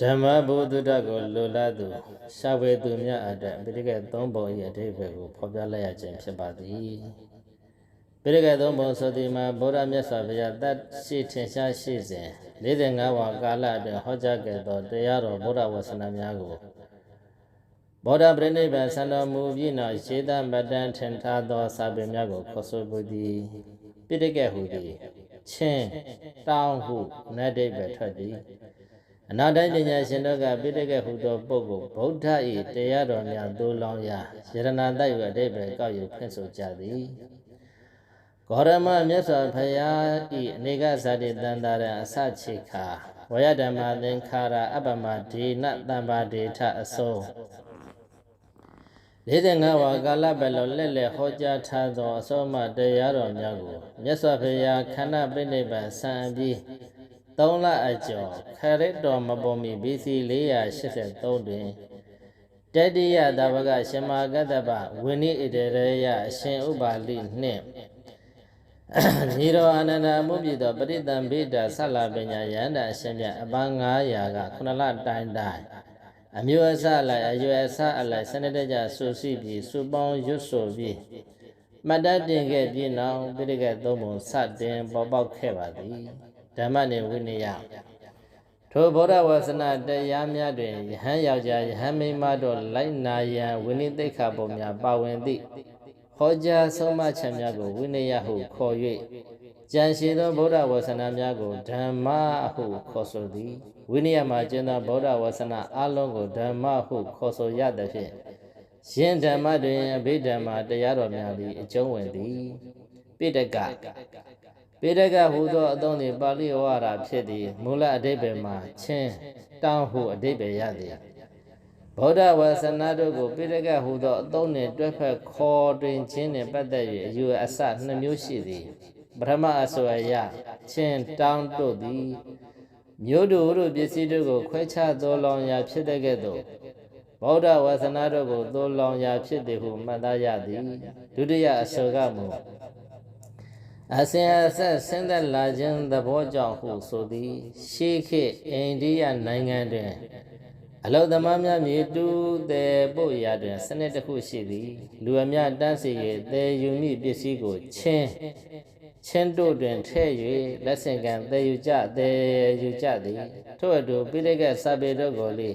ဓမ္မဘုဒ္ဓတကိုလိုလားသူရှာဝေသူမြတ်အတ္တပိဋကတ်သုံးပုံ၏အဓိပ္ပာယ်ကိုဖော်ပြလိုက်ရခြင်းဖြစ်ပါသည်ပိဋကတ်သုံးပုံဆိုသည်မှာဗုဒ္ဓမြတ်စွာဘုရားတတ်ရှိထင်ရှားရှိစဉ်45ဝါကာလအတွင်းဟောကြားခဲ့သောတရားတော်ဗုဒ္ဓဝါစနာများကိုဗုဒ္ဓပြိဋိဘံဆန္တော်မူပြီးနောက်ရှေးသမတန်ထင်ထားသောစာပေများကိုခေါ်ဆိုပူသည်ပိဋကတ်ဟူသည်ချင်းတောင်းဟုနတ်ဒိဗ္ဗေထွက်သည် အနာတိုင်းပညာရှင်တို့ကပိဋကတ်ဟူသောပုဂ္ဂိုလ်ဗုဒ္ဓ၏တရားတော်များသိုးလောင်းရာယရဏတိုက်ဝအဓိပ္ပာယ်ကောက်ယူဖွင့်ဆိုကြသည်ဂေါရမမြတ်စွာဘုရားဤအနေကဇာတိတန်တာရအစချိခာဝယဓမ္မသင်္ခါရအပ္ပမဒေနတံပါဒေထအစုံ45ဝါကာလပတ်လုံးလက်လက်ဟောကြားထားသောအစောမတရားတော်များကိုမြတ်စွာဘုရားခန္ဓာပြိဋိဘံဆံပြီး 3လအကျော်ခရစ်တော်မပေါ်မီ BC 483တွင်တတိယသဘကရှမကတ္တပဝိနိဣတရေယအရှင်ဥပါလိနှင့်ညီတော်အာနန္ဒာမှုပြသောပရိသံဗိဒဆက်လာပညာယန္တာအရှင်မြတ်အပန်း900ကခုနလတိုင်းတိုင်းအမျိုးအစားလိုက်အရွယ်အစားအလိုက်စနစ်တကျဆူစီပြီးစူပေါင်းရွတ်ဆိုပြီးမတတ်တင်ခဲ့ပြီးနောက်ပိဋကတ်သုံးပုံစတင်ပေါ်ပေါက်ခဲ့ပါသည် ဓမ္မနှင့်ဝိနည်းထိုဗုဒ္ဓဝါစနာတရားများတွင်ယဟန်ယောက်ျားယဟန်မိန်းမတို့လိုက်နာရန်ဝိနည်းသိက္ခာပုံများပါဝင်သည့်ဟောကြားဆုံးမချက်များကိုဝိနည်းဟုခေါ်၍ကြံရှိသောဗုဒ္ဓဝါစနာများကိုဓမ္မဟုခေါ်ဆိုသည်ဝိနည်းမှာကျင့်သောဗုဒ္ဓဝါစနာအလုံးကိုဓမ္မဟုခေါ်ဆိုရသဖြင့်ရှင်ဓမ္မတွင်အဘိဓမ္မာတရားတော်များသည်အကျုံးဝင်သည်ပိဋက ပိဋကဟူသောအသုံးသည်ပါဠိဝါဒဖြစ်သည်မူလအဓိပ္ပာယ်မှာချင်းတောင်းဟုအဓိပ္ပာယ်ရသည်ဗုဒ္ဓဝါစနာတို့ကိုပိဋကဟူသောအသုံးနှင့်တွဲဖက်ခေါ်တွင်ခြင်းနှင့်ပတ်သက်၍အယူအဆနှစ်မျိုးရှိသည်ပထမအဆိုအရချင်းတောင်းတို့သည်မြို့တို့တို့ပစ္စည်းတို့ကိုခွဲခြားသောလောင်ရာဖြစ်တဲ့ကဲ့သို့ဗုဒ္ဓဝါစနာတို့ကိုသောလောင်ရာဖြစ်သည်ဟုမှတ်သားရသည်ဒုတိယအဆိုကမူ အစဉ်အဆက်ဆင်းသက်လာခြင်းသဘောကြောင့်ဟုဆိုသည် ရှေးခေတ်အိန္ဒိယနိုင်ငံတွင် အလုသမားများမြေတူးတဲ့ပို့ရာတွင် စနစ်တစ်ခုရှိသည် လူအများတန်းစီ၍သေယူမိပစ္စည်းကိုချင်းချင်းတို့တွင်ထဲ့၍လက်ဆင့်ကံသေယူကြသေယူကြသည်ထို့အတူပိဋကစာပေတို့ကိုလေ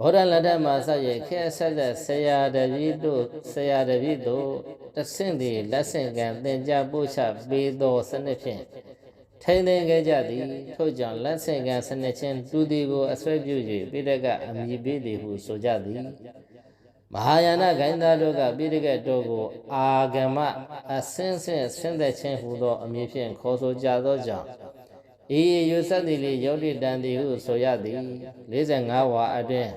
ဗောဓလက်ထမှာဆက်ရခဲဆက်ဆက်ဆရာတပည့်တို့ဆရာတပည့်တို့ တဆင့်သည်လက်ဆင့်ကံသင်ကြားပို့ချပေးသောစနစ်ဖြင့်ထိမ့်သိမ်းခဲ့ကြသည်ထို့ကြောင့်လက်ဆင့်ကံစနစ်ချင်းတူသည်ကိုအဆွဲပြု၍ပိဋကအမိပေးသည်ဟုဆိုကြသည်မဟာယာနဂိုင်းသားတို့ကပိဋကတော်ကို အာဂမအစင်းစင်းဆင်းသက်ခြင်းဟူသောအမည်ဖြင့်ခေါ်ဆိုကြသောကြောင့်ဤယူဆက်သည်လေယောတိတန်သည်ဟုဆိုရသည်45ဝါအတွင်း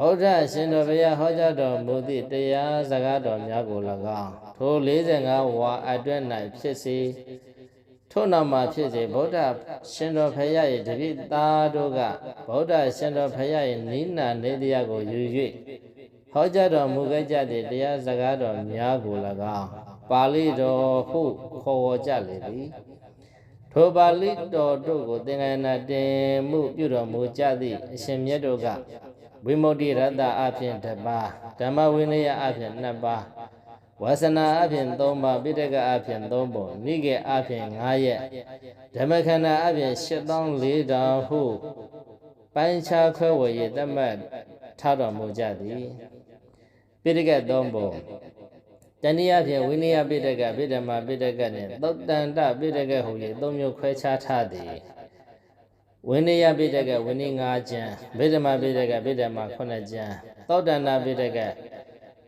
ဗုဒ္ဓရှင်တော်ဘုရားဟောကြားတော်မူသည့်တရားစကားတော်များကို၎င်းထို45ဝါအတွင်း၌ဖြစ်စေထို့နောက်မှာဖြစ်စေဗုဒ္ဓရှင်တော်ဖရာ၏တပည့်သားတို့ကဗုဒ္ဓရှင်တော်ဖရာ၏နိနာနေတရားကိုယူ၍ဟောကြားတော်မူခဲ့ကြသည့်တရားစကားတော်များကို၎င်းပါဠိတော်ဟုခေါ်ဝေါ်ကြလေသည်ထိုပါဠိတော်တို့ကိုသင်္ကန်းနာတင်မှုပြုတော်မူကြသည့်အရှင်မြတ်တို့က ဝိမု ക്തി ရတ္တအဖြစ်တစ်ပါးဓမ္မဝိနည်းအဖြစ်နှစ်ပါးဝါစနာအဖြစ်၃ပါးပိဋကအဖြစ်၃ပုံနိကေအဖြစ်၅ရက်ဓမ္မခန္ဓာအဖြစ်၈၄တောင်ဟုပိုင်းခြားခွဲဝေရတတ်မှတ်ထားတော်မူကြသည်ပိဋက၃ပုံတဏှိအဖြစ်ဝိနည်းပိဋကပိဓမ္မာပိဋကနှင့်သုတ်တန္တပိဋကဟု၍၃မျိုးခွဲခြားထားသည် ဝိနည်းပိဋကဝိနည်း၅ကျမ်းဗိဓမာပိဋကဗိဓမာ9ကျမ်းသောတန္တပိဋက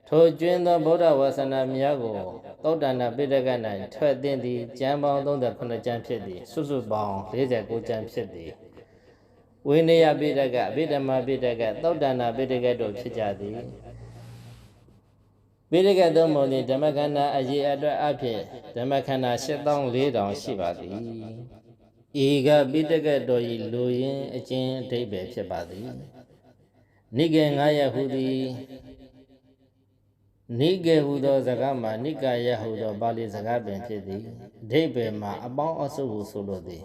ထိုကျွင်းသောဗုဒ္ဓဝါစနာများကိုသောတန္တပိဋက၌ထွက်သိသည်ကျမ်းပေါင်း38ကျမ်းဖြစ်သည်စုစုပေါင်း49ကျမ်းဖြစ်သည်ဝိနည်းပိဋကအဗိဓမာပိဋကသောတန္တပိဋကတို့ဖြစ်ကြသည်ပိဋကသုံးပုံသည်ဓမ္မခန္ဓာအရေးအတွက်အဖြစ်ဓမ္မခန္ဓာ7400ရှိပါသည် ဧကပိဋကတော်ဤလူရင်းအကျဉ်အဓိပ္ပာယ်ဖြစ်ပါသည်နိကေ900ဟုသည်နိကေဟုသောစကားမှာနိကာယဟုသောပါဠိစကားပင်ဖြစ်သည်အဓိပ္ပာယ်မှာအပေါင်းအစုဟုဆိုလိုသည်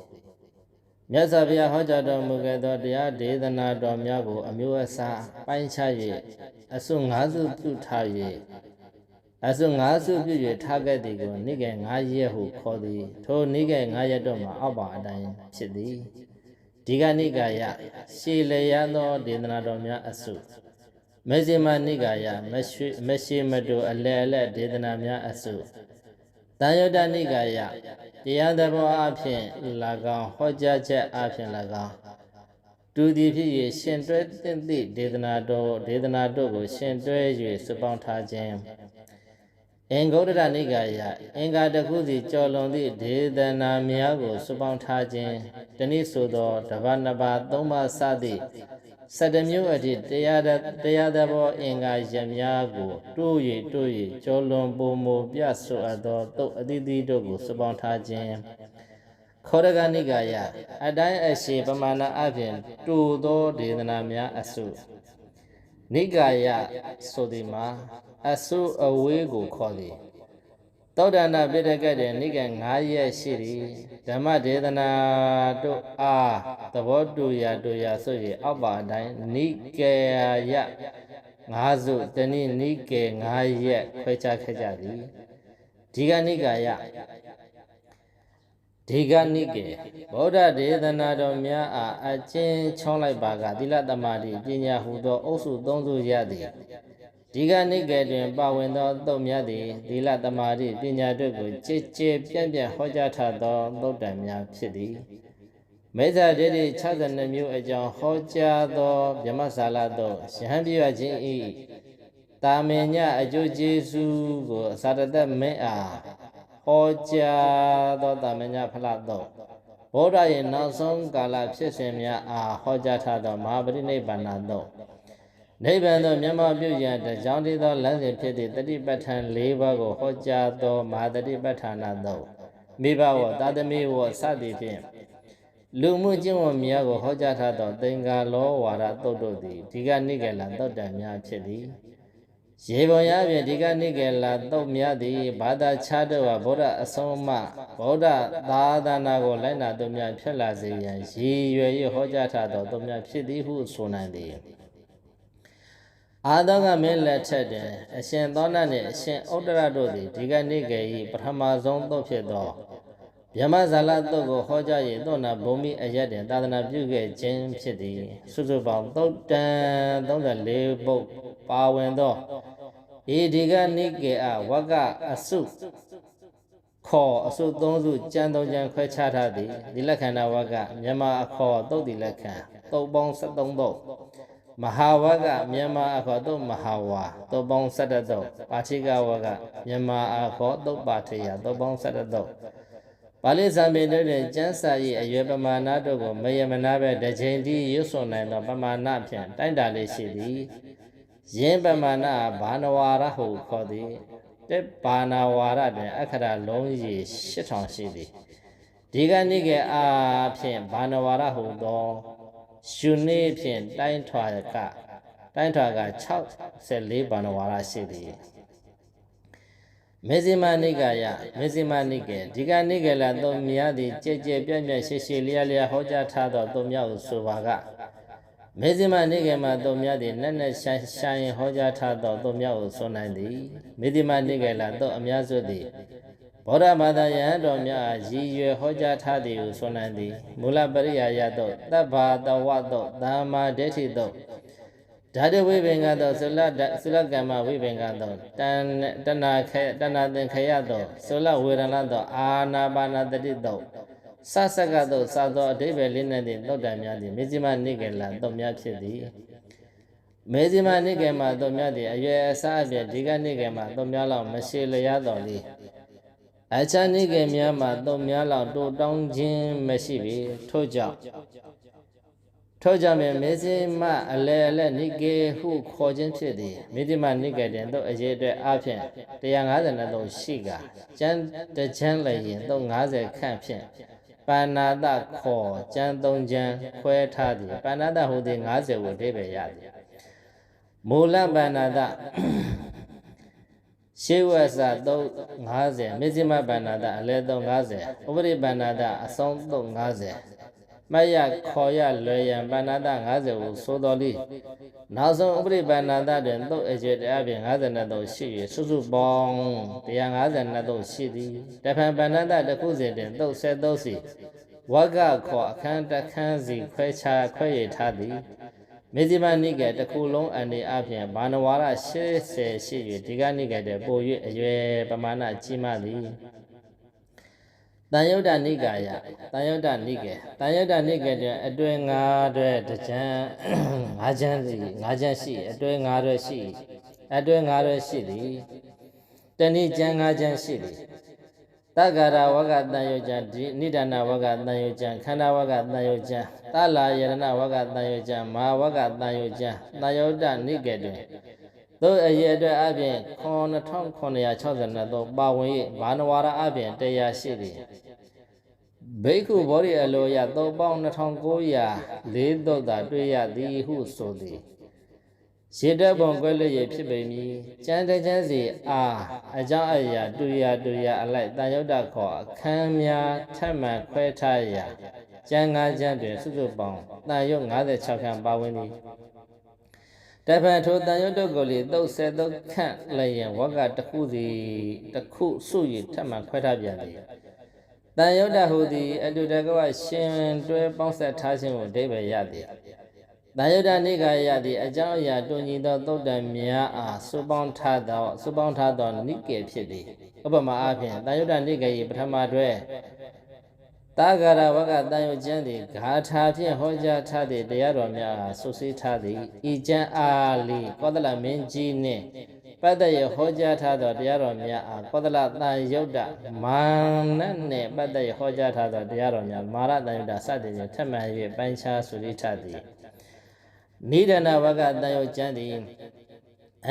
မြတ်စွာဘုရားဟောကြားတော်မူခဲ့သောတရားဒေသနာတော်များကို အမျိုးအစားပိုင်းခြား၍အစွန်း၅စုပြုထား၍ အစွန်း၅စုပြု၍ထားခဲ့သည်ကိုနိကေ၅ရက်ဟုခေါ်သည်ထိုနိကေ၅ရက်တော့မှာအောက်ပါအတိုင်းဖြစ်သည်ဒီကနိကာယရှေလျာသောဒေသနာတော်များအစုမေဇိမနိကာယမရှိမရှိမတူအလယ်အလက်ဒေသနာများအစုတန်ယုတနိကာယတရားသဘောအဖြစ်၎င်းဟောကြားချက်အဖြစ်၎င်းတူသည်ဖြစ်၍ရှင်တွဲသင့်သည့်ဒေသနာတော်ဒေသနာတို့ကိုရှင်တွဲ၍စပေါင်းထားခြင်း အင်္ဂုတ္တရနိကာယအင်္ဂါတခုစီကြော်လွန်သည့်ဒေသနာများကိုစပေါင်းထားခြင်းတနည်းဆိုသောတပတ်နှစ်ပါးသုံးပါးစသည့်စတမျိုးအထိတရားတရားသဘောအင်္ဂါရများကိုတိုး၍တိုး၍ကြောလွန်ပုံမူပြဆိုအပ်သောတုတ်အသီးသီးတို့ကိုစပေါင်းထားခြင်းခောရဂနိကာယအတိုင်းအရှိပမာဏအပြင်တူသောဒေသနာများအစုနိကာယဆိုသည်မှာ အစုအဝေးကိုခေါ်သည်သောဒနာပိဋကတ်တဲ့နိက9ရက်ရှိသည်ဓမ္မဒေသနာတို့အားသဘောတူရာတူရာဆို၍အောက်ပါအတိုင်းနိကေယငါးစုတနည်းနိကေ9ရက်ခွဲခြားခဲ့ကြသည်ဒီကနိကာယဒီကနိကေဗုဒ္ဓဒေသနာတော်များအားအကျဉ်းချောင်းလိုက်ပါကသီလသမာဓိပညာဟုသောအုပ်စုသုံးစုရသည် ဒီကနိကေတွင်ပါဝင်သောသုတ်များသည်သီလသမာဓိပညာတို့ကိုကြည်ကြည်ပြန့်ပြန့်ဟောကြားထားသောသုတ်တံများဖြစ်သည်မေဇာဒိဋ္ဌိ62မျိုးအကြောင်းဟောကြားသောဗြဟ္မစာလသို့ယဟန်ပြရခြင်းဤတာမင်ညအကျိုးကျေးဇူးကိုအစာတသက်မင်းအားဟောကြားသောတာမင်ညဖလားသို့ဗုဒ္ဓရဲ့နောက်ဆုံးကာလဖြစ်စဉ်များအားဟောကြားထားသောမဟာပရိနိဗ္ဗာန်သို့ နိဗ္ဗာန်သို့မျက်မှောက်ပြုရန်တကြောင်းတည်းသောလမ်းစဉ်ဖြစ်သည့်တတိပဋ္ဌာန်၄ပါးကိုဟောကြားသောမဟာတတိပဋ္ဌာနာသို့မိဘဝသာသမီဝစသည်ဖြင့်လူမှုကျင့်ဝတ်များကိုဟောကြားထားသောသင်္ကာလောဝါဒသုတ်တို့သည်ဒီကနိကေလသုတ်တံများဖြစ်သည်ရေပေါ်ရဖြင့်ဒီကနိကေလသုတ်များသည်ဘာသာခြားတော့ဗုဒ္ဓအဆုံးအမဗုဒ္ဓသာသနာကိုလိုက်နာသူများဖြစ်လာစေရန်ရည်ရွယ်၍ဟောကြားထားသောသူများဖြစ်သည်ဟုဆိုနိုင်သည် အာသောကမင်းလက်ထက်တွင်အရှင်သောနနှင့်အရှင်ဥတ္တရတို့သည်ဒီကနေ့ကေ၏ပထမဆုံးသုတ်ဖြစ်သောမြမဇာလသုတ်ကိုဟောကြား၍သောနာဘုံမိအရက်တွင်သာသနာပြုခဲ့ခြင်းဖြစ်သည်စုစုပေါင်းသုတ်တန်34ပုဒ်ပါဝင်သောဤဒီကနိကေအဝကအစုခေါ်အစုသုံးစုကြံသုံးကြံခွဲခြားထားသည်ဒီလက္ခဏာဝကမြမအခေါ်သုတ်ဒီလက္ခဏာသုတ်ပေါင်း73သုတ် မဟာဝကမြန်မာအခေါ်သုတ်မဟာဝါသုတ်ပေါင်း17သုတ်ပါချိကဝကမြန်မာအခေါ်သုတ်ပါထေယသုတ်ပေါင်း17သုတ်ပါဠိဇာမေတို့တွင်ကျမ်းစာ၏အရွယ်ပမာဏတို့ကိုမယမနာပဲတစ်ချိန်တည်းရွတ်ဆိုနိုင်သောပမာဏဖြင့်တိုင်းတာလေးရှိသည်ယင်းပမာဏဘာနဝါရဟုခေါ်သည်တက်ဘာနာဝါရတွင်အခရာလုံးကြီး8000ရှိသည်ဒီကနေ့ကအားဖြင့်ဘာနဝါရဟုသော ရှုနေဖြင့်တိုင်းထွာကတိုင်းထွာက64ဘာနဝါရရှိသည်မေဇိမနိကာယမေဇိမနိကေဒီကနိကေလာသုံးမြားသည်ကြဲကြဲပြန့်ပြန့်ရှေရှေလျာလျာဟောကြားထားသောသုံးမြတ်ကိုဆိုပါကမေဇိမနိကေမှာသုံးမြတ်သည်နက်နက်ရှာရှာရင်ဟောကြားထားသောသုံးမြတ်ကိုဆိုနိုင်သည်မေဇိမနိကေလာသုံးအများစုသည် ဗောဓဘာသာယဟန်တော်များရည်ရွယ်ဟောကြားထားသည်ဟုဆိုနိုင်သည်မူလပရိယာယသို့တဗ္ဗာတဝသို့သာမာဒိဋ္ဌိသို့ဓာတဝိပင်ကသောသုလသုလကမ္မဝိပင်ကသောတဏတနာခေတနာသင်္ခယသောသုလဝေဒနာသောအာနာပါနာတတိသောစဆကသောသာသောအဓိပ္ပာယ်လေးနဲ့သည့်သုတ်တံများသည်မေဇိမနိကေလသုတ်များဖြစ်သည်မေဇိမနိကေမှာသုတ်များသည်အရွယ်အစားအပြင်ဒီကနိကေမှာသုတ်များလောက်မရှိလျားတော်သည် အခြားနိကေများမှာသုတ်များလောက်တိုးတောင်းခြင်းမရှိပြီထို့ကြောင့်ထို့ကြောင့်မေဇိမအလဲအလဲနိကေဟုခေါ်ခြင်းဖြစ်သည်မေဇိမနိကေတွင်သို့အရေးအတွက်အဖြစ်153ရှိကကျမ်းတချမ်းလည်းရင်သို့90ခန့်ဖြင့်ပါဏာတခေါ်ကျမ်းသုံးကျမ်းခွဲထားသည်ပါဏာတဟူသည်90ကိုအဓိပ္ပာယ်ရသည်မူလပါဏာတ ရှေးဝဆ350မေဇိမပါဏာတအလဲ350ဥပရိပါဏာတအဆုံး350မတ်ရခေါ်ရလွယ်ရန်ပဏ္ဏတ50ဟုဆိုတော်လိနောက်ဆုံးဥပရိပဏ္ဏတတွင်သုတ်အကျတရားဖြင့်53ရှိ၍စုစုပေါင်း152သုတ်ရှိသည်တဖန်ပဏ္ဏတတစ်ခုစီတွင်သုတ်73စီဝဂခေါ်အခန်းတစ်ခန်းစီခွဲခြားခွဲရထားသည် မေဇိမနိကေတစ်ခုလုံးအနေအချင်းဘာနဝါရ80ရှိ၍ဒီကနိကေတဲ့ပို၍အရွယ်ပမာဏကြီးမားသည်တန်ယုတ်တနိကာယတန်ယုတ်တနိကေတန်ယုတ်တနိကေတွင်အတွင်၅တွဲတကြံ၅ချမ်းစီ၅ချမ်းရှိအတွင်၅တွဲရှိအတွင်၅တွဲရှိသည်တဏိကျမ်း၅ချမ်းရှိသည် တက္ကရာဝကတန်ယုတ်ကျံဒီနိဒာနဝကတန်ယုတ်ကျံခန္ဓာဝကတန်ယုတ်ကျံတလာယရဏဝကတန်ယုတ်ကျံမဟာဝကတန်ယုတ်ကျံတန်ယုတ်တနိကေတွင်သို့အရေအတွက်အပြင်9962သို့ပါဝင်၍ဘာနဝါရအပြင်တရားရှိသည်ဘိက္ခုဘောဓိအလိုရ3900လေးသုတ်သာတွေ့ရသည်ဟုဆိုသည် ရေတက်ပုံကွဲလျက်ဖြစ်ပေမည်ကျမ်းတကျမ်းစီအာအကြောင်းအရာတူရတူရအလိုက်တန်ယုတ်တခေါ်အခန်းများထပ်မံခွဲထားရာကျမ်း၅ကျမ်းတွင်စုစုပေါင်းတန်ယုတ်56ခန်းပါဝင်သည်တပံထိုတန်ယုတ်တုတ်ကိုလေသုတ်ဆယ်သုတ်ခန့်လည်းရင်ဝကတစ်ခုစီတစ်ခုစု၍ထပ်မံခွဲထားပြန်သည်တန်ယုတ်တဟူသည်အတုတကဝရှင်တွဲပေါင်းဆက်ထားခြင်းကိုအဓိပ္ပာယ်ရသည် တန်ယုတ်တနိကာယသည်အကြောင်းအရာတွင်ညီသောသုတ်တံများအားစုပေါင်းထားသောစုပေါင်းထားသောနိကေဖြစ်သည်ဥပမာအားဖြင့်တန်ယုတ်တနိကေ၏ပထမတွဲတာဂရဝကတန်ယုတ်ကျမ်းသည်ဂါထာဖြင့်ဟောကြားထားသည့်တရားတော်များအားဆုစည်းထားသည်ဤကျမ်းအားလီကောသလမင်းကြီးနှင့်ပတ္တရဟောကြားထားသောတရားတော်များအားကောသလတန်ယုတ်တမာနနှင့်ပတ္တရဟောကြားထားသောတရားတော်များမာရတန်ယုတ်တစသည်ဖြင့်ထက်မှန်၍ပိုင်းခြားဆုစည်းထားသည် နိဒနာဝကတန်ယုတ်ကျမ်းသည်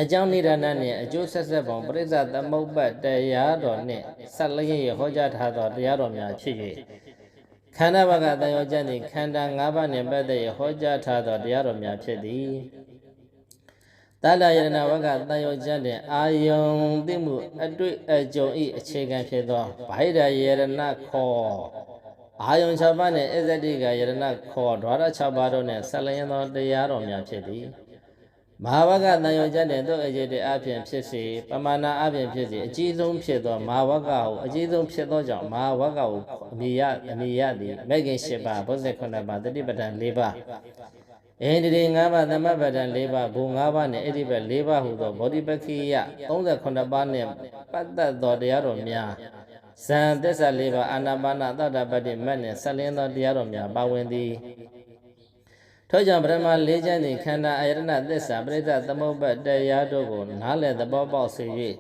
အကြောင်းနိဒာနနှင့်အကျိုးဆက်ဆက်ပုံပရိသသမုပ္ပတ်တရားတော်နှင့်ဆက်လျက်ဟောကြားထားသောတရားတော်များဖြစ်၍ခန္ဓာဘကတန်ရောကျမ်းသည်ခန္ဓာ၅ပါးနှင့်ပတ်သက်ရဟောကြားထားသောတရားတော်များဖြစ်သည်တတယရဏဝကတန်ရောကျမ်းတွင်အာယုံသိမှုအတွေ့အကြုံဤအခြေခံဖြစ်သောဗိဒယရဏခော အာယုံ၆ပါးနှင့်အဇတိကယရဏခောဓဝရ၆ပါးတို့နှင့်ဆက်လျင်သောတရားတော်များဖြစ်သည်မဟာဝကတန်ရောကျမ်းတွင်သို့အရေးတဲ့အဖြစ်ဖြစ်စေပမာဏအဖြစ်ဖြစ်စေအကြီးဆုံးဖြစ်သောမဟာဝကဟုအကြီးဆုံးဖြစ်သောကြောင့်မဟာဝကဟုအမိယအမိယသည်မဂ္ဂင်၈ပါးဘုဇ္ဇခုနှစ်ပါးတတိပဋ္ဌာန်၄ပါးအင်းဒီ၅ပါးသမပဋ္ဌာန်၄ပါးဘူ၅ပါးနှင့်အဲ့ဒီဘက်၄ပါးဟုသောဗောဓိပက္ခိယ38ပါးနှင့်ပတ်သက်သောတရားတော်များ ဇံသစ္စာ၄ပါးအာနာပါနသတ္တပတ္တိမတ်နှင့်ဆက်လင်းသောတရားတော်များပါဝင်သည်ထို့ကြောင့်ပရမလေးချမ်းသည်ခန္ဓာအယတနာသစ္စာပရိသသမုပ္ပါတရားတို့ကိုနားလည်သဘောပေါက်စေ၍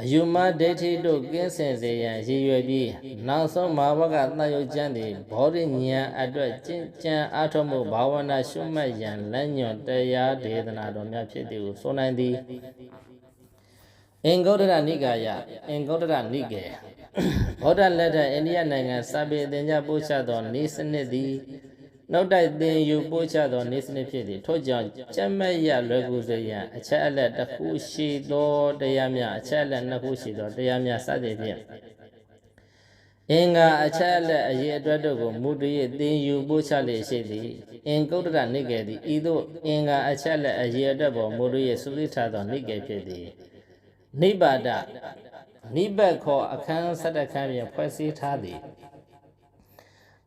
အယူမဒိဋ္ဌိတို့ကင်းစင်စေရန်ရည်ရွယ်ပြီးနောက်ဆုံးမာဝကသယုတ်ကျမ်းသည်ဘောဓိဉာဏ်အတွက်ကျင့်ကြံအားထုတ်မှုဘာဝနာရှုမှတ်ရန်လမ်းညွန်တရားဒေသနာတော်များဖြစ်သည်ကိုဆိုနိုင်သည်အင်္ဂုတ္တရနိကာယအင်္ဂုတ္တရနိကေ ဘောဓလက်ထအိန္ဒိယနိုင်ငံစာပေအသင်္ကြပို့ချသောနေစနစ်သည်နောက်တိုက်သင်ယူပို့ချသောနေစနစ်ဖြစ်သည်ထို့ကြောင့်ကျက်မဲ့ရလွယ်ကူစေရန်အချက်အလက်တစ်ခုရှိသောတရားများအချက်အလက်နှစ်ခုရှိသောတရားများစသည်ဖြင့်အင်္ဂါအချက်အလက်အရေးအတွက်တို့ကိုမူတည်သင်ယူပို့ချလေရှိသည်အင်ကုတ္တရနိကေသည်ဤသို့အင်္ဂါအချက်အလက်အရေးအတွက်ပေါ်မူတည်စုစည်းထားသောနိကေဖြစ်သည်နိဗ္ဗာဒ နိဗ္ဗတ်ခေါ်အခန်း၁၇ခန်းဖြင့်ဖွဲ့စည်းထားသည်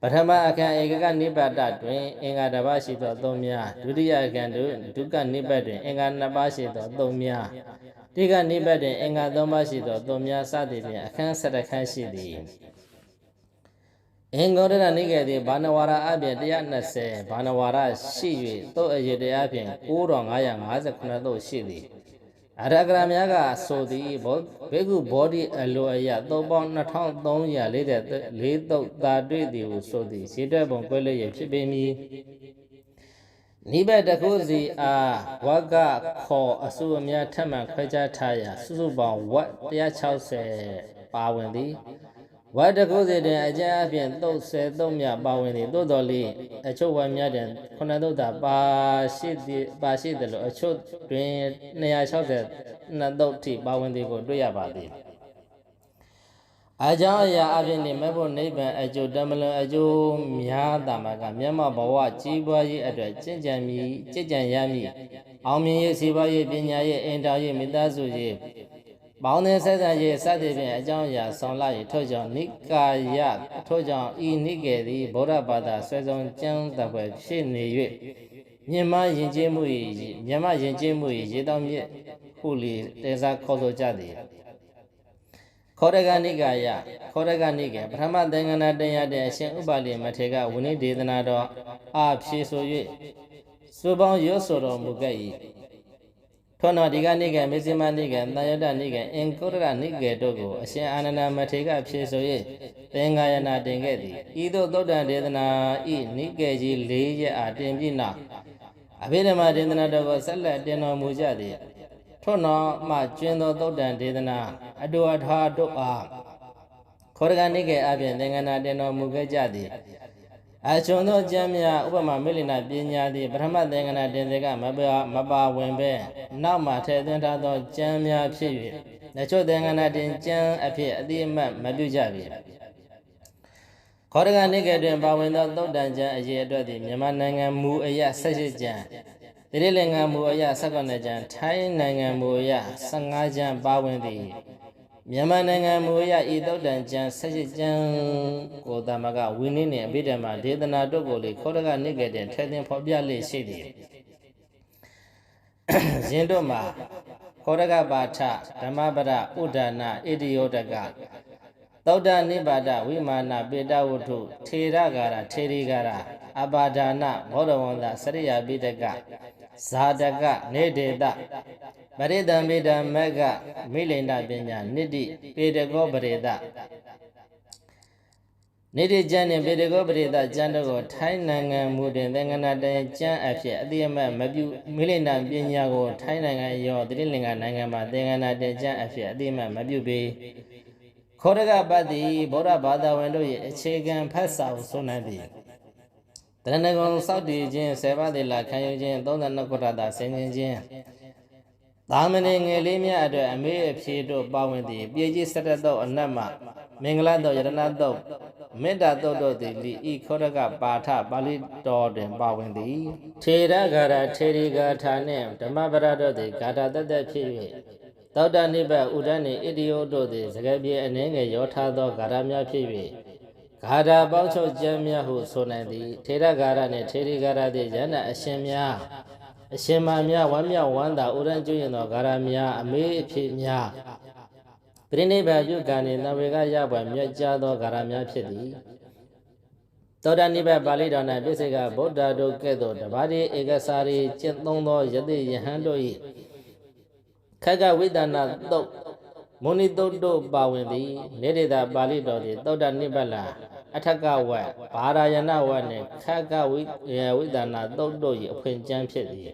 ပထမအခန်းဧကကနိဗ္ဗာတတွင်အင်္ဂါတစ်ပါးရှိသောသုံးများဒုတိယအခန်းတွင်ဒုက္ခနိဗ္ဗာတွင်အင်္ဂါနှစ်ပါးရှိသောသုံးများတိကနိဗ္ဗာတွင်အင်္ဂါသုံးပါးရှိသောသုံးများစသည်ဖြင့်အခန်း၁၁ခန်းရှိသည်အင်္ဂေါရဏနိကေသည်ဘာနဝါရအပြင်120ဘာနဝါရရှိ၍သို့အရေတရားဖြင့်9559သို့ရှိသည် အရဂရများကဆိုသည်ဘောဘေကုဘောဓိအလိုအယသုံးပေါင်း2344သုတ်သာတွေ့သည်ဟုဆိုသည်ရှင်းတဲ့ပုံကွဲလျက်ဖြစ်ပေမည်နိဗ္ဗာန်တခုစီအားဝကခေါ်အစုအများထက်မှန်ခွဲခြားထားရာစုစုပေါင်းဝတ်160ပါဝင်သည် ဝတ်တကုစီတွင်အကျဉ်းအပြင်သုတ်ဆယ်သုတ်မြပါဝင်သည်သို့တော်လေးအချုပ်ဝတ်များတွင်ခုနှစ်သုတ်သာပါရှိသည်ပါရှိသည်လို့အချုပ်တွင်260နှစ်သုတ်ထိပါဝင်သည်ကိုတွေ့ရပါသည်အကြောင်းအရာအဖြစ်နေမဲ့ဖို့နိဗ္ဗာန်အကျိုးတမလွန်အကျိုးများတာမှာကမျက်မှောက်ဘဝကြီးပွားရေးအတွက်ကြင်ကြံမီကြင်ကြံရမည်အောင်မြင်ရေးစီးပွားရေးပညာရေးအင်တာရေးမိသားစုရေး ပေါင်းတဲ့ဆက်ဆံရေးစသဖြင့်အကြောင်းအရာဆောင်လာရေးထို့ကြောင့်နိကာယထို့ကြောင့်ဤနိကေသည်ဗုဒ္ဓဘာသာဆွဲဆောင်ကျမ်းတပွဲဖြစ်နေ၍မြင်မယဉ်ကျေးမှု၏မြမယဉ်ကျေးမှု၏ရေတောင်မြစ်ဟုလီတေစာခေါ်ဆိုကြသည်ခောရဂနိကာယခောရဂနိကေပထမသင်္ကနာတရားတဲ့အရှင်ဥပါလိမထေကဝိနည်းဒေသနာတော်အာဖြေဆို၍စုပေါင်းရွတ်ဆိုတော်မူခဲ့၏ ထို့နောက်ဒီကနိကေမေဇိမနိကေတန်ယတနိကေအင်ကုရဂနိကေတို့ကိုအရှင်အာနန္ဒမထေကဖြေဆို၍သင်္ဃာယနာတင်ခဲ့သည်ဤသို့သုတ်တံဒေသနာဤနိကေကြီး၄ရက်အားတင်ပြီးနောက်အဘိဓမ္မာဒေသနာတော်ကိုဆက်လက်တင်တော်မူကြသည်ထို့နောက်မှကျွင်းသောသုတ်တံဒေသနာအတူအထာတို့အားခောရဂနိကေအပြင်သင်္ကနာတင်တော်မူခဲ့ကြသည် အချုံသောကျမ်းများဥပမာမေလိနာပညာသည်ပထမသင်္ကနာတင်စေကမပါမပါဝင်ပဲနောက်မှထည့်သွင်းထားသောကျမ်းများဖြစ်၍နချို့သင်္ကနာတင်ကျမ်းအဖြစ်အတိအမှတ်မပြုကြပြီခောရဂနိကေတွင်ပါဝင်သောသုတ်တံကျမ်းအရေးအတွက်သည်မြန်မာနိုင်ငံမူအရ18ကျမ်းတိရိလင်္ကာမူအရ19ကျမ်းထိုင်းနိုင်ငံမူအရ15ကျမ်းပါဝင်သည် မြန်မာနိုင်ငံမူအရဤတုတ်တန်ကျမ်း17ကျမ်းကိုသမကဝိနည်းနှင့်အဘိဓမ္မာဒေသနာတို့ကိုလေခောရကနိကေတင်ထဲသင်ဖော်ပြလေရှိသည်ယင်းတို့မှာခောရကပါထဓမ္မပဒဥဒ္ဒနာဣတိယောတကသောတာနိဗ္ဗာဒဝိမာနပေတဝတ္ထုထေရဂါရထေရီဂါရအပါဒာနမောဒဝန္တစရိယာပိတကဇာတကနေဒေတ ပရိသံမေတ္တမကမိလိန္ဒပညာနိတိပေတကောပရိသနိတိကျမ်းနှင့်ပေတကောပရိသကျမ်းတို့ကိုထိုင်းနိုင်ငံမူတွင်သင်္ကနာတန်ကျမ်းအဖြစ်အတိအမတ်မပြုမိလိန္ဒပညာကိုထိုင်းနိုင်ငံရောတိလင်္ကာနိုင်ငံမှာသင်္ကနာတန်ကျမ်းအဖြစ်အတိအမတ်မပြုပေခောရကပတ်တိဗုဒ္ဓဘာသာဝင်တို့၏အခြေခံဖတ်စာကိုဆုံးနှံသည်တရဏဂုံစောက်တည်ခြင်းဆေဘတိလာခံယူခြင်း32ခုရတာဆင်ခြင်ခြင်း သာမဏေငယ်လေးများအတွက်အမေးအဖြေတို့ပါဝင်သည်ပြေကြီးစတတ်သောအနတ်မှမင်္ဂလာတော်ယရဏတော်မေတ္တာတော်တို့သည်လိဤခောရကပါဌပါဠိတော်တွင်ပါဝင်သည်ထေရဂါရထေရီဂါထာနှင့်ဓမ္မပရတို့သည်ဂါထာတသက်ဖြစ်၍သောတာနိဗ္ဗာန်ဥဒ္ဒနှင့်ဣတိယတို့သည်စကပြေအနှင်းငယ်ရောထားသောဂါထာများဖြစ်၍ဂါထာပေါင်းချုပ်ကျမ်းများဟုဆိုနိုင်သည်ထေရဂါရနှင့်ထေရီဂါရသည်ယန္တအရှင်များ အရှင်မများဝမ်းမြောက်ဝမ်းသာဥရန်ကျွရင်သောဂါရများအမေးအဖြစ်များပြိနိဗ္ဗာန်ပြုကံနှင့်နဝေကရပွားမြတ်ကြားသောဂါရများဖြစ်သည်သောတာနိဗ္ဗာန်ပါဠိတော်၌ပြစ္ဆေကဗုဒ္ဓတို့ကဲ့သို့တပါးဒီဧကစာရီကျင့်သုံးသောယတိယဟန်တို့၏ခက်ကဝိဒနာတုတ်မုန်ိတုတ်တို့ပါဝင်သည်နေရတာပါဠိတော်သည်သောတာနိဗ္ဗာန် အထကဝတ်ဘာရာယနာဝတ်နှင့်ခက်ကဝိဝိဒနာတုတ်တို့၏အဖွင့်ကျမ်းဖြစ်သည်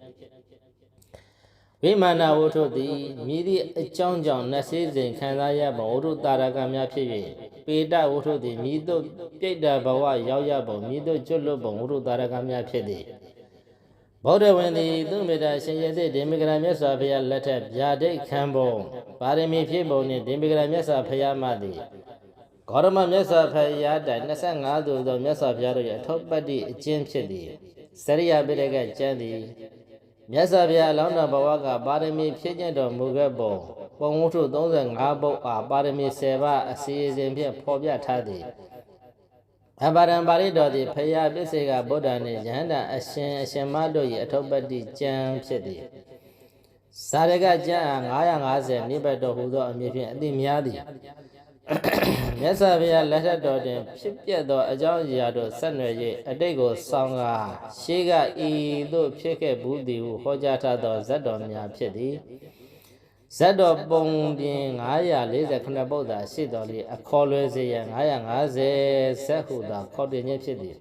ဝိမာနဝုထုသည်မြည်သည့်အကြောင်းကြောင့်နတ်စေးစဉ်ခံစားရပုံဝုထုတာရကများဖြစ်၍ပေတဝုထုသည်မြည်သို့ပြိတ္တဘဝရောက်ရပုံမြည်သို့ကျွတ်လွတ်ပုံဝုထုတာရကများဖြစ်သည်ဗုဒ္ဓဝင်သည်သူမေတ္တာရှင်ရစေဒေမဂရမြတ်စွာဘုရားလက်ထက်ဗျာဒိတ်ခံပုံပါရမီဖြစ်ပုံနှင့်ဒေမဂရမြတ်စွာဘုရားမှသည် ဂေါရမမြတ်စွာဘုရားတိုင်25သူသောမြတ်စွာဘုရားတို့၏အထောက်ပတ္တိအကျင့်ဖြစ်သည်စရိယပိရကကျမ်းသည်မြတ်စွာဘုရားအလောင်းတော်ဘဝကပါရမီဖြည့်ကျင့်တော်မူခဲ့ပုံပုံဝတ္ထု35ပုဒ်အားပါရမီ10ပါးအစီအစဉ်ဖြင့်ဖော်ပြထားသည်အဘာရံပါဠိတော်သည်ဖရာပစ္စေကဗုဒ္ဓနှင့်ယဟန္တာအရှင်အရှင်မတို့၏အထုပ္ပတ္တိကျမ်းဖြစ်သည်စာရကကျမ်းအား950နိဗ္ဗတ်တော်ဟူသောအမည်ဖြင့်အသိများသည် မြတ်စွာဘုရားလက်ထက်တော်တွင်ဖြစ်ပျက်သောအကြောင်းအရာတို့ဆက်နွယ်၍အတိတ်ကိုဆောင်းကားရှေးကဤသို့ဖြစ်ခဲ့ဘူးသည်ဟုဟောကြားထားသောဇတ်တော်များဖြစ်သည်ဇတ်တော်ပုံပြင်948ပုဒ်သာရှိတော်လေအခေါ်လွယ်စေရန်950ဇတ်ဟုသာခေါ်တင်ခြင်းဖြစ်သည်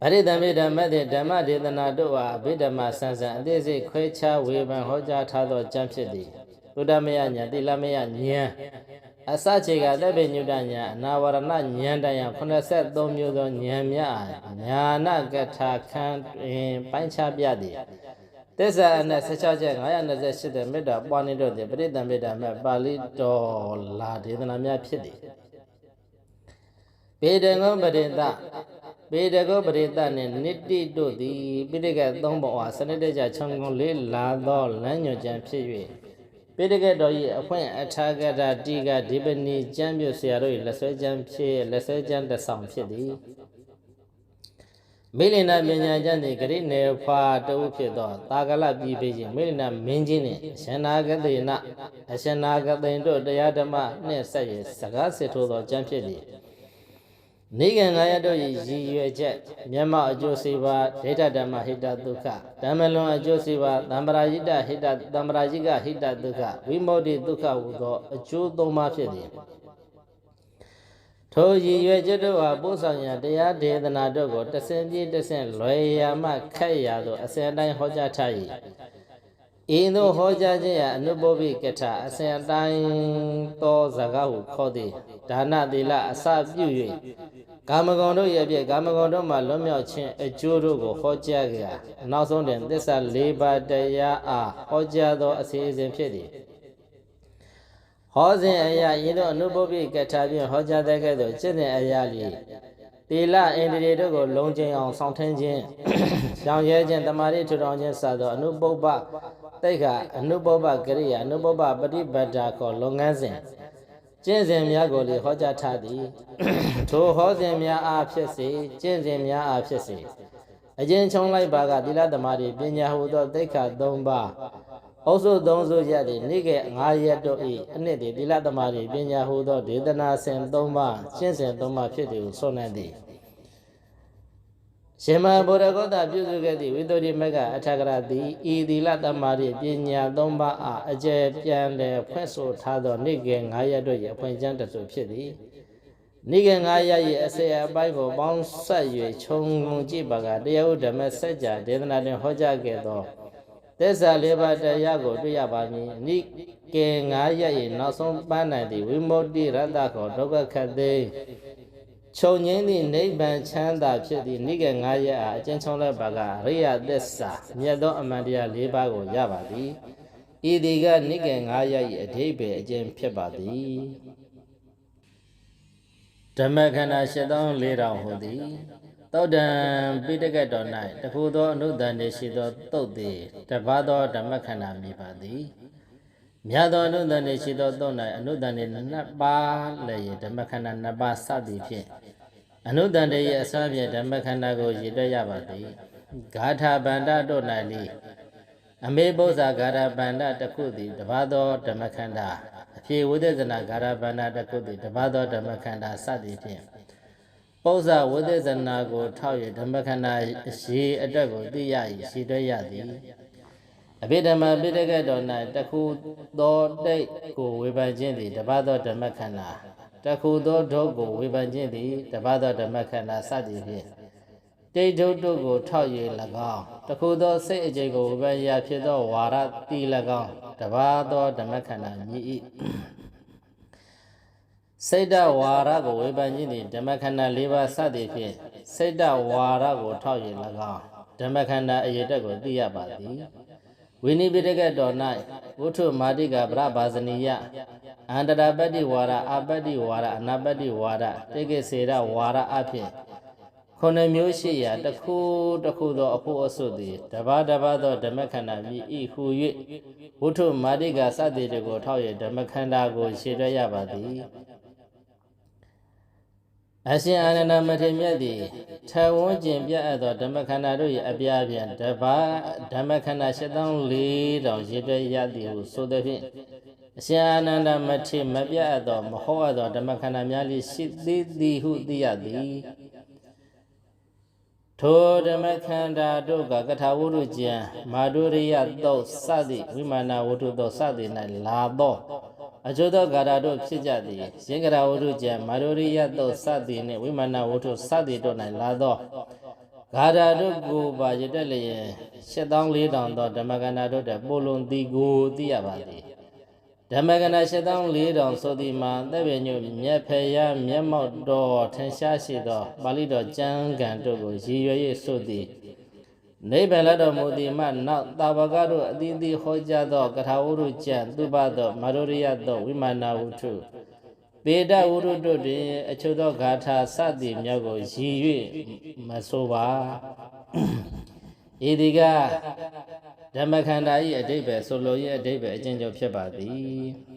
ပရိသံမေဓမ္မတေဓမ္မဒေသနာတို့အားအဘိဓမ္မာဆန်းဆန်းအသေးစိတ်ခွဲခြားဝေဖန်ဟောကြားထားသောကျမ်းဖြစ်သည်သုဒ္ဓမယညာတိလမယညာ အစချေကလက်ပေညုတညာအနာဝရဏဉာဏ်တယ83မျိုးသောဉာဏ်များညာနာကထာခန္တွင်ပိုင်းခြားပြသည်သစ္စာအနက်16ချက်928တဲ့မေတ္တာပွားနေတော့တဲ့ပရိသတ်မေတ္တာမြတ်ပါဠိတော်လာဒေသနာများဖြစ်သည်ပေတငောပရိသပေတကောပရိသနှင့်နိတိတို့သည်ပိဋကတ်သုံးပေါ်အားစနစ်တကျခြုံငုံလေးလာသောလမ်းညွှန်ကြံဖြစ်၍ ပိဋကတ်တော်၏အဖွင့်အထာဂတတိကဒီပနီကျမ်းပြုဆရာတို့၏လက်ဆွဲကျမ်းဖြစ်လက်ဆွဲကျမ်းတစ်ဆောင်ဖြစ်သည်မိလိနာပညာကျမ်းသည်ဂရိနေဖာတုဖြစ်သောတာကလပြည်ပေခြင်းမိလိနာမင်းကြီးနှင့်အရှင်နာဂတိနအရှင်နာဂတိန်တို့တရားဓမ္မနှင့်ဆက်၍စကားစစ်ထိုးသောကျမ်းဖြစ်သည် နိဂံငါရတို့၏ရည်ရွယ်ချက်မျက်မှောက်အကျိုးစီးပွားဒိဋ္ဌဓမ္မဟိတဒုက္ခဓမ္မလွန်အကျိုးစီးပွားသံ္ပရာယိတဟိတသံ္ပရာယိကဟိတဒုက္ခဝိမု ക്തി ဒုက္ခဟူသောအကျိုးသုံးပါးဖြစ်သည်ထိုရည်ရွယ်ချက်တို့ဟာပို့ဆောင်ရန်တရားဒေသနာတို့ကိုတဆင်ပြေတဆင်လွယ်ရာမှခက်ရာသို့အစဉ်အတိုင်းဟောကြားထား၏ ဤသို့ဟောကြားခြင်းရအနုဘောပိကထအစဉ်အတိုင်းသောဇဂဟုခေါ်သည်ဒါနသီလအစပြု၍ကာမဂုဏ်တို့ရဲ့ပြည့်ကာမဂုဏ်တို့မှလွတ်မြောက်ခြင်းအကျိုးတို့ကိုဟောကြားကြ။နောက်ဆုံးတွင်သစ္စာ၄ပါးတရားအားဟောကြားသောအစီအစဉ်ဖြစ်သည်။ဟောစဉ်အရာယင်းတို့အနုပုပ္ပိကထာဖြင့်ဟောကြားတဲ့ကဲ့သို့จิตစဉ်အရာလျတိလအင်္ဒြေတို့ကိုလုံးကျင်းအောင်ဆောင်ထင်းခြင်းရောင်ရဲခြင်းတမာရိထူထောင်ခြင်းစသောအနုပုပ္ပ တိတ်ကအနုပုပ္ပကရိယာအနုပုပ္ပပฏิပတ္တာခေါ်လုပ်ငန်းစဉ်ကျင့်စဉ်များကိုလေဟောကြားထားသည်ထိုဟောစဉ်များအားဖြစ်စေကျင့်စဉ်များအားဖြစ်စေအကျဉ်းချုံလိုက်ပါကသီလသမာဓိပညာဟူသောသိက္ခာ၃ပါးအုပ်စု၃စုရသည်နေ့က၅ရက်တို့၏အနှစ်သည်သီလသမာဓိပညာဟူသောဒေသနာစဉ်၃ပါးကျင့်စဉ်၃ပါးဖြစ်သည်ဟုဆိုနိုင်သည် ရှင်မဗုဒ္ဓဂေါတပြုစုခဲ့သည့်ဝိသုဒ္ဓိမကအထကရသည်ဤသီလတမာရိပညာသုံးပါးအားအကျယ်ပြန်လည်ဖွင့်ဆိုထားသောနိကေ9ရက်တို့၏အဖွင့်ကျမ်းတဆူဖြစ်သည်နိကေ9ရက်၏အစေအပိုင်းကိုပေါင်းဆက်၍ခြုံငုံကြည့်ပါကတရားဥဓမ္မစัจ जा ဒေသနာတွင်ဟောကြားခဲ့သောသစ္စာလေးပါးတရားကိုတွေ့ရပါမည်နိကေ9ရက်၏နောက်ဆုံးပန်းနိုင်သည့်ဝိမု ക്തി ရတ္တခေါ်ဒုက္ခခတ်သိ ခြုံငင်းသည့်နိဗ္ဗာန်ချမ်းသာဖြစ်သည့်နိကေ9ရက်အားအကျဉ်းချုံးလိုက်ပါကရိယသစ္စာမြတ်သောအမှန်တရား၄ပါးကိုရပါသည်ဤဒီကနိကေ9ရက်၏အဓိပ္ပာယ်အကျဉ်းဖြစ်ပါသည်ဓမ္မခန္ဓာ7400ဟူသည်သောတံပိဋကတ်တော်၌တခုသောအနုတ္တန်နေရှိသောသုတ်သည်တပါးသောဓမ္မခန္ဓာမြည်ပါသည်မြတ်သောအနုတ္တန်နေရှိသောသုတ်၌အနုတ္တန်နေနှစ်ပါးလည်းဓမ္မခန္ဓာနှစ်ပါးစသည်ဖြင့် အနုတ္တန်တရဲ့အစဖြင့်ဓမ္မခန္ဓာကိုရည်တွက်ရပါသည်ဂါထာဗန္ဒတို့၌လေအမေဘုဇာဂါထာဗန္ဒတစ်ခုသည်တပါးသောဓမ္မခန္ဓာအဖြေဝိသေသနာဂါထာဗန္ဒတစ်ခုသည်တပါးသောဓမ္မခန္ဓာစသည်ဖြင့်ပုဇဝိသေသနာကိုထောက်၍ဓမ္မခန္ဓာရှိအတွက်ကိုသိရ၏ရှိတွက်ရသည်အဘိဓမ္မာပိဋကတ်တော်၌တခုသောတိတ်ကိုဝေဖန်ခြင်းသည်တပါးသောဓမ္မခန္ဓာ တခုသောဒုတ်ကိုဝေဖန်ခြင်းသည်တပါးသောဓမ္မခန္ဓာစသည်ဖြင့်တိတ်ဒုတ်တို့ကိုထောက်၍၎င်းတခုသောစိတ်အကျိတ်ကိုဝေဖန်ရာဖြစ်သောဝါရတိ၎င်းတပါးသောဓမ္မခန္ဓာမြည်၏စိတ်တဝါရကိုဝေဖန်ခြင်းသည်ဓမ္မခန္ဓာ၄ပါးစသည်ဖြင့်စိတ်တဝါရကိုထောက်၍၎င်းဓမ္မခန္ဓာအရေးတက်ကိုသိရပါသည်ဝိနိပိတကတော်၌ဝုထုမာတိကဗရဘာဇနိယ အန္တရာပတ္တိဝါဒအပတ္တိဝါဒအနာပတ္တိဝါဒတိကိစေရဝါဒအဖြစ်ခုနှစ်မျိုးရှိရာတစ်ခုတစ်ခုသောအဖို့အဆုသည်တပါးတပါးသောဓမ္မခန္ဓာမြည်ဤဟု၍ဝုထုမာတိကစသည်တို့ကိုထောက်ရဓမ္မခန္ဓာကိုရှင်းရရပါသည်အရှင်အာနန္ဒမထေမြတ်သည်ထေဝန်းကျင်ပြအပ်သောဓမ္မခန္ဓာတို့၏အပြားဖြင့်တပါးဓမ္မခန္ဓာ7400ရေတွဲရသည်ဟုဆိုသည်ဖြင့် အရှင်အာနန္ဒမထေမပြအပ်သောမဟုတ်အပ်သောဓမ္မခန္ဓာများလေးရှိသေးသည်ဟုသိရသည်ထိုဓမ္မခန္ဓာတို့ကကထာဝုဒ္ဓကျမ်းမာဒုရိယသောစသည်ဝိမာနဝတ္ထုသောစသည်၌လာသောအကျိုးသောဂါထာတို့ဖြစ်ကြသည်ရင်္ဂရာဝတ္ထုကျမ်းမာဒုရိယသောစသည်နှင့်ဝိမာနဝတ္ထုစသည်တို့၌လာသောဂါထာတို့ကိုပါရတက်လျင်7400သောဓမ္မကန္တာတို့တပိုလွန်သည်ကိုသိရပါသည် ဓမ္မကန္တာ7400ဆိုသည်မှာသက်ပြညုမြတ်ဖရမျက်မှောက်တော်ထင်ရှားရှိသောပါဠိတော်ကျမ်းဂန်တို့ကိုရည်ရွယ်၍ဆိုသည်နိဗ္ဗာန်လက်တော်မူသည်မှနောက်တာဝကတို့အသီးသီးဟောကြားသောကထာဝုရုကျမ်းသူပသောမာရရိယသောဝိမာနာဝုထုပေဒဝုရုတို့တွင်အချို့သောဂါထာစသည်မြောက်ကိုရည်၍မဆိုပါဤဒီက ဓမ္မခန္ဓာ၏အတိပ္ပယ်ဆိုလို၏အတိပ္ပယ်အကျဉ်းချုပ်ဖြစ်ပါသည်